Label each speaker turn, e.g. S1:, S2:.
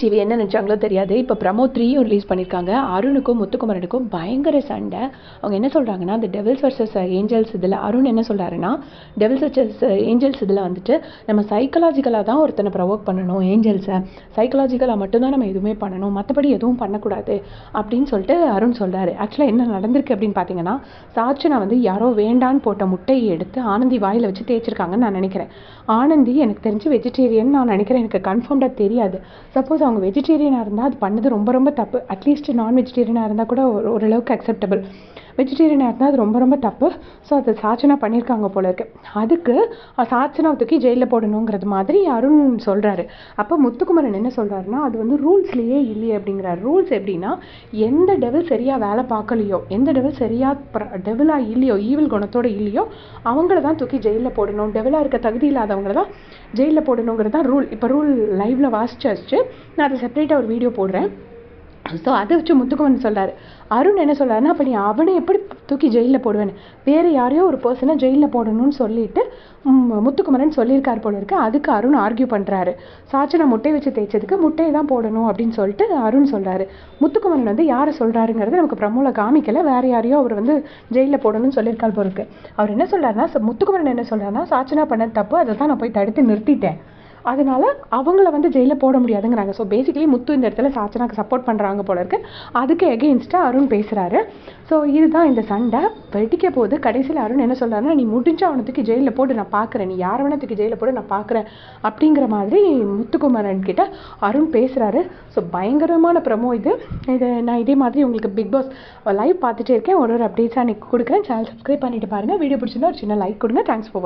S1: TV என்ன நினச்சாங்களோ தெரியாது. இப்போ ப்ரமோ த்ரீயும் ரிலீஸ் பண்ணியிருக்காங்க அருணுக்கும் முத்துக்குமரனுக்கும் பயங்கர சண்டை. அவங்க என்ன சொல்கிறாங்கன்னா அந்த டெவில்ஸ் வர்சஸ் ஏஞ்சல்ஸ் இதில் அருண் என்ன சொல்கிறாருன்னா டெவில்ஸ் வர்சஸ் ஏஞ்சல்ஸ் இதில் வந்துட்டு நம்ம சைக்கலாஜிக்கலாக தான் ஒருத்தனை ப்ரொவோக் பண்ணணும் ஏஞ்சல்ஸை சைக்கலாஜிக்கலாக மட்டும்தான் நம்ம எதுவுமே பண்ணணும். மற்றபடி எதுவும் பண்ணக்கூடாது அப்படின்னு சொல்லிட்டு அருண் சொல்கிறாரு ஆக்சுவலாக என்ன நடந்திருக்கு அப்படின்னு பார்த்தீங்கன்னா சாட்சனா வந்து யாரோ வேண்டான்னு போட்ட முட்டையை எடுத்து ஆனந்தி வாயில் வச்சு தேய்ச்சிருக்காங்கன்னு நான் நினைக்கிறேன். ஆனந்தி எனக்கு தெரிஞ்சு வெஜிடேரியன் நான் நினைக்கிறேன். எனக்கு கன்ஃபார்ம்டாக தெரியாது. சப்போஸ் அவங்க வெஜிடேரியனாக இருந்தால் அது பண்ணது ரொம்ப ரொம்ப தப்பு. அட்லீஸ்ட் நான் வெஜிடேரியனாக இருந்தால் கூட ஒரு ஓரளவுக்கு அக்செப்டபிள் வெஜிடேரியனாக இருந்தால் அது ரொம்ப ரொம்ப தப்பு. ஸோ அது சாச்சனா பண்ணியிருக்காங்க போல இருக்கு. அதுக்கு சாச்சனாவை தூக்கி ஜெயிலில் போடணுங்கிறது மாதிரி அருண் சொல்கிறாரு அப்போ முத்துக்குமரன் என்ன சொல்கிறாருன்னா அது வந்து ரூல்ஸ்லேயே இல்லையே அப்படிங்கிறார். ரூல்ஸ் எப்படின்னா எந்த டெவல் சரியாக வேலை பார்க்கலையோ எந்த டெவல் சரியாக டெவலாக இல்லையோ ஈவில் குணத்தோடு இல்லையோ அவங்கள தான் தூக்கி ஜெயிலில் போடணும். டெவலாக இருக்க தகுதி இல்லாதவங்கள தான் ஜெயிலில் போடணுங்கிறது தான் ரூல் இப்போ ரூல் லைவில் வாசிச்சாச்சு. நான் அதை செப்பரேட்டாக ஒரு வீடியோ போடுறேன். ஸோ அதை வச்சு முத்துக்குமன் சொல்கிறாரு அருண் என்ன சொல்கிறாருன்னா அப்போ நீ அவனை எப்படி தூக்கி ஜெயிலில் போடுவேன்னு? வேறு யாரையோ ஒரு பர்சனை ஜெயிலில் போடணும்னு சொல்லிட்டு முத்துக்குமரன் சொல்லியிருக்கார் போல இருக்கு. அதுக்கு அருண் ஆர்கியூ பண்ணுறாரு சாச்சனை முட்டை வச்சு தேய்ச்சதுக்கு முட்டையை தான் போடணும் அப்படின்னு சொல்லிட்டு அருண் சொல்கிறாரு முத்துக்குமரன் வந்து யாரை சொல்கிறாருங்கிறது நமக்கு பிரமோல காமிக்கல. வேறு யாரையோ அவர் வந்து ஜெயிலில் போடணும்னு சொல்லியிருக்காரு போல இருக்கு. அவர் என்ன சொல்கிறாருன்னா முத்துக்குமரன் என்ன சொல்கிறாருன்னா சாச்சனா பண்ண தப்பு. அதை தான் நான் போய் தடுத்து நிறுத்திட்டேன். அதனால அவங்கள வந்து ஜெயிலில் போட முடியாதுங்கிறாங்க. ஸோ பேசிக்கலி முத்து இந்த இடத்துல சாச்சனாக்கு சப்போர்ட் பண்ணுறாங்க போல இருக்கு. அதுக்கு எகெயின்ஸ்டாக அருண் பேசுகிறாரு ஸோ இதுதான் இந்த சண்டை. வெடிக்க போது கடைசியில் அருண் என்ன சொல்கிறாருன்னா நீ முடிஞ்ச அவனத்துக்கு ஜெயிலில் போட்டு நான் பார்க்குறேன் நீ யார் வேணத்துக்கு ஜெயிலில் போட்டு நான் பார்க்குறேன் அப்படிங்கிற மாதிரி முத்துக்குமரன் கிட்ட அருண் பேசுகிறாரு ஸோ பயங்கரமான ப்ரமோ இது. இது நான் இதே மாதிரி உங்களுக்கு பிக் பாஸ் லைவ் பார்த்துட்டே இருக்கேன். ஒரு ஒரு அப்டேட்ஸாக எனக்கு கொடுக்குறேன். சேனல் சப்ஸ்கிரைப் பண்ணிட்டு பாருங்கள் வீடியோ பிடிச்சிருந்தா ஒரு சின்ன லைக் கொடுங்க. Thanks for